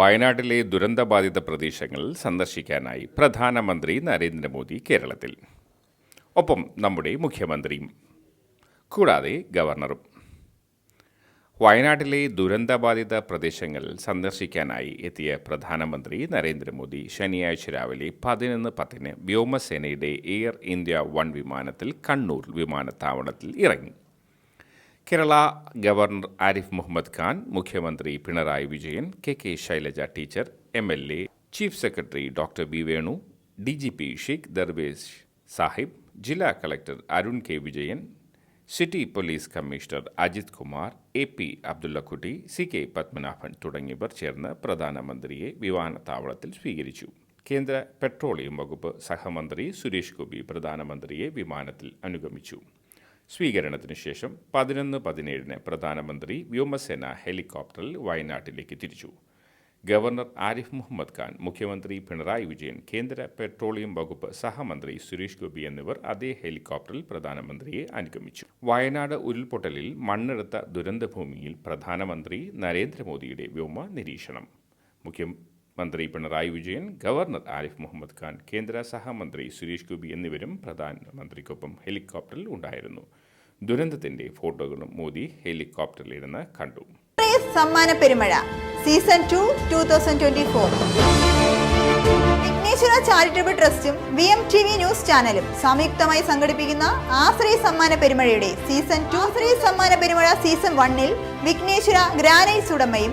വയനാട്ടിലെ ദുരന്തബാധിത പ്രദേശങ്ങൾ സന്ദർശിക്കാനായി പ്രധാനമന്ത്രി നരേന്ദ്രമോദി കേരളത്തിൽ. ഒപ്പം നമ്മുടെ മുഖ്യമന്ത്രിയും. കൂടാതെ ഗവർണറും. വയനാട്ടിലെ ദുരന്തബാധിത പ്രദേശങ്ങൾ സന്ദർശിക്കാനായി എത്തിയ പ്രധാനമന്ത്രി നരേന്ദ്രമോദി ശനിയാഴ്ച രാവിലെ പതിനൊന്ന് പത്തിന് വ്യോമസേനയുടെ എയർ ഇന്ത്യ വൺ വിമാനത്തിൽ കണ്ണൂർ വിമാനത്താവളത്തിൽ ഇറങ്ങി. കേരള ഗവർണർ ആരിഫ് മുഹമ്മദ് ഖാൻ മുഖ്യമന്ത്രി Pinarayi Vijayan K K Shailaja teacher M L A chief secretary doctor B Venu D G P Sheikh Darvesh Sahib ജില്ലാ collector Arun K Vijayan city police commissioner Ajith Kumar A P Abdullakutty C K Padmanabhan തുടങ്ങിയവർ ചേർന്ന് പ്രധാനമന്ത്രിയെ വിമാനത്താവളത്തിൽ സ്വീകരിച്ചു. കേന്ദ്ര petroleum വകുപ്പ് സഹമന്ത്രി സുരേഷ് ഗോപി പ്രധാനമന്ത്രിയെ വിമാനത്തിൽ അനുഗമിച്ചു. സ്വീകരണത്തിന് ശേഷം പതിനൊന്ന് പതിനേഴിന് പ്രധാനമന്ത്രി വ്യോമസേന ഹെലികോപ്റ്ററിൽ വയനാട്ടിലേക്ക് തിരിച്ചു. ഗവർണർ ആരിഫ് മുഹമ്മദ് ഖാൻ മുഖ്യമന്ത്രി പിണറായി വിജയൻ കേന്ദ്ര പെട്രോളിയം വകുപ്പ് സഹമന്ത്രി സുരേഷ് ഗോപി എന്നിവർ അതേ ഹെലികോപ്റ്ററിൽ പ്രധാനമന്ത്രിയെ അനുഗമിച്ചു. വയനാട് ഉരുൾപൊട്ടലിൽ മണ്ണെടുത്ത ദുരന്തഭൂമിയിൽ പ്രധാനമന്ത്രി നരേന്ദ്രമോദിയുടെ വ്യോമ നിരീക്ഷണം മുഖ്യമന്ത്രി പിണറായി വിജയൻ ഗവർണർ ആരിഫ് മുഹമ്മദ് ഖാൻ കേന്ദ്ര സഹമന്ത്രി സുരേഷ് ഗോപി എന്നിവരും പ്രധാനമന്ത്രിക്കൊപ്പം ഹെലികോപ്റ്ററിൽ ഉണ്ടായിരുന്നു. ദുരന്തത്തിന്റെ ഫോട്ടോകളും മോദി ഹെലികോപ്റ്ററിൽ ഇരുന്ന് കണ്ടു. സമ്മാന പെരുമഴ season two Vighneshwara charitable ട്രസ്റ്റും V M T V news ചാനലും സംയുക്തമായി സംഘടിപ്പിക്കുന്ന ആശ്രയ സമ്മാന പെരുമഴയുടെ സീസൺ ടു. ആശ്രയ സമ്മാന പെരുമഴ സീസൺ വണ്ണിൽ വിഘ്നേശ്വര ഗ്രാനൈറ്റ്സ് ഉടമയും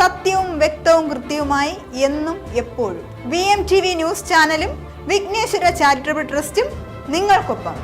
സത്യവും വ്യക്തവും കൃത്യവുമായി എന്നും എപ്പോഴും. V M T V news ചാനലും വിഘ്നേശ്വര ചാരിറ്റബിൾ ട്രസ്റ്റും നിങ്ങൾക്കൊപ്പം.